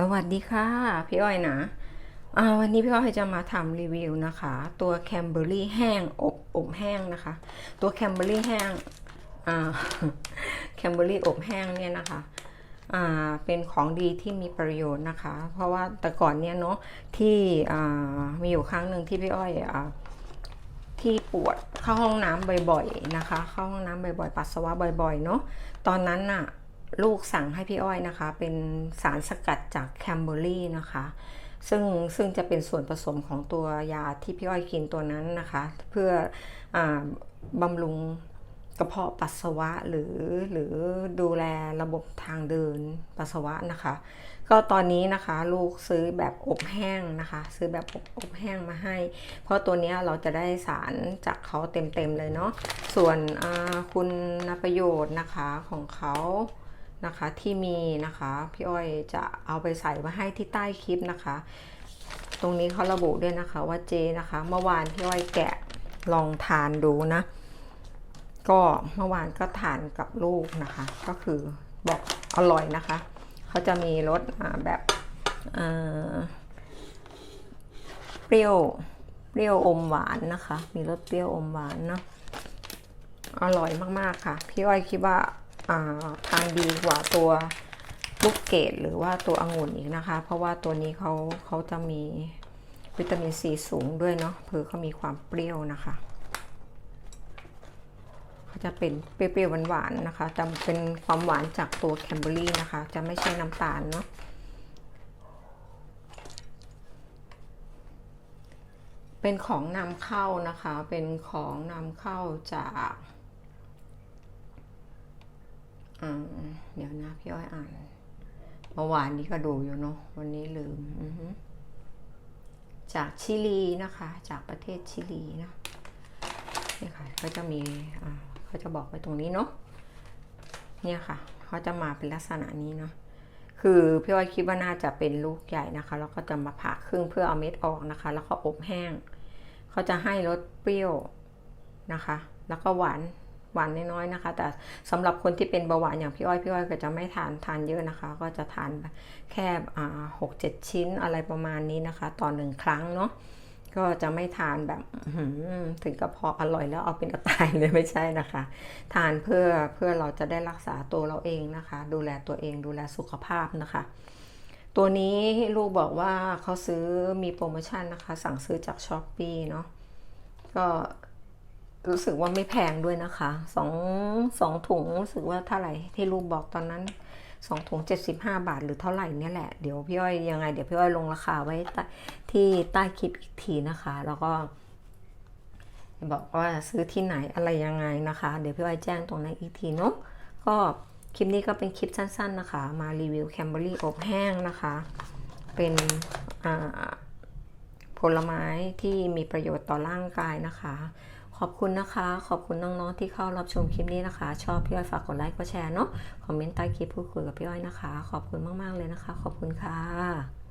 สวัสดีค่ะ พี่อ้อยนะวันนี้พี่อ้อยจะมาทำรีวิวนะคะ ตัวแคมเบอรี่แห้งอบอบแห้งนะคะ ตัวแคมเบอรี่แห้งแคมเบอรี่อบแห้งเนี่ยนะคะเป็นของดีที่มีประโยชน์นะคะ เพราะว่าแต่ก่อนเนี่ยเนาะที่มีอยู่ครั้งหนึ่งที่พี่อ้อยอที่ปวดเข้าห้องน้ำบ่อยๆนะคะ เข้าห้องน้ำบ่อยๆ ปัสสาวะบ่อยๆ เนาะตอนนั้นน่ะ ลูกสั่งให้พี่อ้อยนะคะ เป็นสารสกัดจากแคมเบอรี่นะคะ ซึ่งซึ่งจะเป็นส่วนผสมของตัวยาที่พี่อ้อยกินตัวนั้นนะคะ เพื่ออบำรุงกระเพาะปัสสาวะหรือหรือดูแลระบบทางเดินปัสสาวะนะคะ ก็ตอนนี้นะคะลูกซื้อแบบอบแห้งนะคะ ซื้อแบบอบอบแห้งมาให้ เพราะตัวเนี้ยเราจะได้สารจากเขาเต็มๆเลยเนาะส่วนคุณประโยชน์นะคะของเขา นะคะที่มีนะคะพี่อ้อยจะเอาไปใส่ไว้ให้ที่ใต้คลิปนะคะ ตรงนี้เขาระบุด้วยนะคะว่าเจนะคะ เมื่อวานพี่อ้อยแกะลองทานดูนะ ก็เมื่อวานก็ทานกับลูกนะคะ ก็คือบอกอร่อยนะคะเขาจะมีรสแบบเปรี้ยวเปรี้ยวอมหวานนะคะ มีรสเปรี้ยวอมหวานเนาะอร่อยมากๆค่ะ พี่อ้อยคิดว่า ทางดีกว่าตัวลูกเกดหรือว่าตัวองุ่นอีกนะคะ เพราะว่าตัวนี้เขาเขาจะมีวิตามินซีสูงด้วยเนาะเพื่อเขามีความเปรี้ยวนะคะเขาจะเป็นเปรี้ยวๆหวานๆนะคะจะเป็นความหวานจากตัวแคนเบอรี่นะคะ จะไม่ใช่น้ำตาลเนาะเป็นของนำเข้านะคะ เป็นของนำเข้าจาก อ่าเดี๋ยวนะพี่อ้อยอ่านเมื่อวานนี้ก็ดูอยู่เนาะวันนี้ลืมอืจากชิลีนะคะ จากประเทศชิลีนะนี่ค่ะก็จะมีอ่าเขาจะบอกไว้ตรงนี้เนาะเนี่ยค่ะเขาจะมาเป็นลักษณะนี้เนาะคือพี่อ้อยคิดว่าน่าจะเป็นลูกใหญ่นะคะ แล้วก็จะมาผ่าครึ่งเพื่อเอาเม็ดออกนะคะ แล้วก็อบแห้ง เขาจะให้รสเปรี้ยวนะคะ แล้วก็หวาน หวานน้อยๆนะคะ แต่สำหรับคนที่เป็นเบาหวานอย่างพี่อ้อยพี่อ้อยก็จะไม่ทานทานเยอะนะคะ ก็จะทานแค่หกเจ็ดชิ้นอะไรประมาณนี้นะคะ ต่อหนึ่งครั้งเนาะก็จะไม่ทานแบบถึงกระเพาะอร่อยแล้วเอาเป็นเอาตายเลยไม่ใช่นะคะ ทานเพื่อเพื่อเราจะได้รักษาตัวเราเองนะคะ ดูแลตัวเองดูแลสุขภาพนะคะ ตัวนี้ลูกบอกว่าเขาซื้อมีโปรโมชั่นนะคะ สั่งซื้อจากช้อปปีเนาะก็ รู้สึกว่าไม่แพงด้วยนะคะสองสองถุงรู้สึกว่าเท่าไหร่ที่ลูกบอกตอนนั้นสองถุงเจ็ดสิบห้าบาทหรือเท่าไหร่เนี่ยแหละ เดี๋ยวพี่อ้อยยังไง เดี๋ยวพี่อ้อยลงราคาไว้ใต้ที่ใต้คลิปอีกทีนะคะ แล้วก็บอกว่าซื้อที่ไหนอะไรยังไงนะคะ เดี๋ยวพี่อ้อยแจ้งตรงนั้นอีกทีเนาะก็คลิปนี้ก็เป็นคลิปสั้น ๆนะคะ มารีวิวแคนเบอรี่อบแห้งนะคะ เป็นผลไม้ที่มีประโยชน์ต่อร่างกายนะคะ ขอบคุณนะคะ ขอบคุณน้องๆที่เข้ารับชมคลิปนี้นะคะ ชอบพี่อ้อยฝากกดไลค์กดแชร์เนาะคอมเมนต์ใต้คลิปพูดคุยกับพี่อ้อยนะคะ ขอบคุณมากๆเลยนะคะ ขอบคุณค่ะ